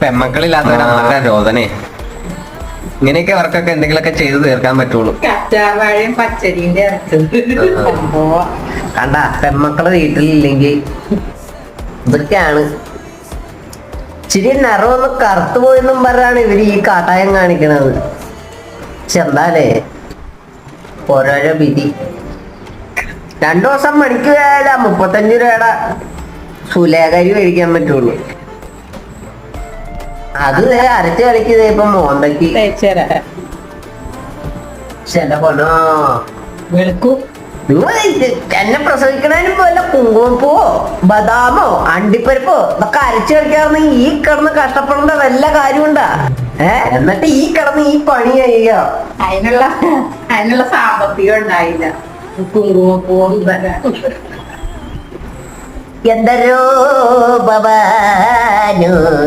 പെമ്മക്കളില്ലാത്തവരുടെ രോദനെ. ഇങ്ങനെയൊക്കെ അവർക്കൊക്കെ എന്തെങ്കിലുമൊക്കെ ചെയ്തു തീർക്കാൻ പറ്റുള്ളൂ. കറ്റാവാഴയും പച്ചരിന്റെ കണ്ട പെമ്മക്കൾ വീട്ടിലില്ലെങ്കിൽ ഇതൊക്കെയാണ്. ഇച്ചിരി നിറമൊന്ന് കറുത്തു പോയെന്നും പറഞ്ഞാണ് ഇവർ ഈ കാട്ടായം കാണിക്കണത്. എന്താലേ ഓരോരോ വിധി. രണ്ടു ദിവസം മണിക്ക് പോയാലാ മുപ്പത്തഞ്ച് രൂപയുടെ സുലേഖരി മേടിക്കാൻ പറ്റുള്ളൂ. അത് അരച്ച് കളിക്കുന്നത് ഇപ്പൊ മോന്തക്ക് പക്ഷെ എന്റെ വെളുക്കും. നിങ്ങൾ എന്നെ പ്രസവിക്കണതിന് പോലെ കുങ്കുമപ്പൂവോ ബദാമോ അണ്ടിപ്പരിപ്പോ ഇതൊക്കെ അരച്ചു കളിക്കാറുണ്ടെങ്കിൽ ഈ കിടന്ന് കഷ്ടപ്പെടേണ്ട വല്ല കാര്യമുണ്ടാ? ഏ എന്നിട്ട് ഈ കിടന്ന് ഈ പണി ചെയ്യോ അതിനുള്ള അതിനുള്ള സാമ്പത്തികം ഉണ്ടായില്ല. കുങ്കുമപ്പൂവും എന്തരോ ഭവാനോ